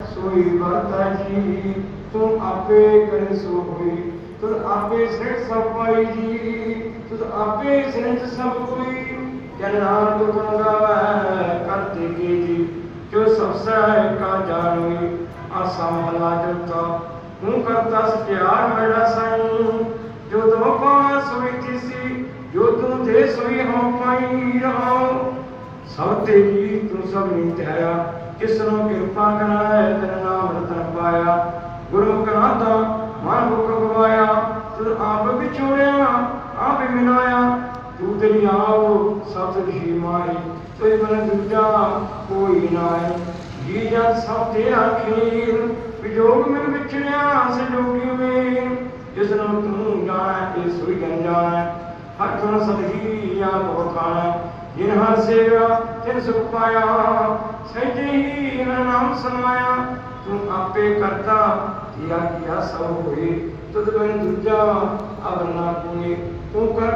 ਸੋਈ ਵਰਤਾ ਜੀ, ਤੂੰ ਆਪੇ ਕਰੇ ਸੋ ਹੋਈ ਤੂੰ ਆਪੇ ਸਿਰ ਸਪਾਈ ਜੀ, ਤੂੰ ਆਪੇ ਸਿਰ ਸਭ ਕੋਈ ਜਨ ਨਾਮ ਗੁਣ ਗਾਵੇ ਕਰਤੇ ਕੀ ਜੀ, ਜੋ ਸਭ ਸਹਿ ਕਾ ਜਾਣੋਈ ਆਸਾ ਮਹਲਾ ਜੁਤਾ ਹੂੰ ਕਰਤਾ ਸਤਿਆਰ ਮੇਰਾ ਸਾਈਂ, ਜੋ ਤੋ ਪਾ ਸੋਈ ਤਿਸੀ ਜੋ ਤੂੰ ਦੇ ਸੋਈ ਹੋ ਪਾਈ ਰਹਾਉ। ਸਭ ਤੇਰੀ ਤੂੰ ਸਭ ਨਹੀਂ ਧਿਆਇਆ ਕਿਸ ਨੂੰ ਕਿਰਪਾ ਕਰਾਏ ਤੇਰਾ ਨਾਮ ਰਤਨ ਪਾਇਆ ਗੁਰੂ ਕਰਾਤਾ ਮਨ ਮੁਖ ਗਵਾਇਆ ਤੂੰ ਆਪ ਵਿਛੋੜਿਆ, ਆਪ ਮਿਲਾਇਆ, ਤੂੰ ਤੇਰੀ ਆਓ ਸਭ ਦੀ ਮਾਈ ਤੇ ਮਨ ਦੂਜਾ ਕੋਈ ਨਾਏ ਜੀ ਜਦ ਸਭ ਤੇਰਾ ਖੀਰ ਵਿਜੋਗ ਮਨ ਵਿਛੜਿਆ ਸੰਜੋਗੀ ਮੇ ਜਿਸ ਨੂੰ ਤੂੰ ਜਾਣੈ ਤੇ ਸੁਈ ਜਨ ਜਾਣੈ। ਹਰ ਗੁਣ ਸਦਹੀ ਆਪ ਵਖਾਣੈ ਜਿਨ ਹਰ ਸੇਵਾ, ਤਿਨ ਸੁਖ ਪਾਇਆ ਨਾਮ ਸਮਾਇਆ, ਤੂੰ ਆਪੇ ਕਰਤਾ ਕੀਆ ਕੀਆ ਸਭ ਹੋਏ। ਤੁਧ ਬਿਨ ਦੂਜਾ ਅਵਰ ਨਾ ਕੋਈ ਤੂੰ ਕਰ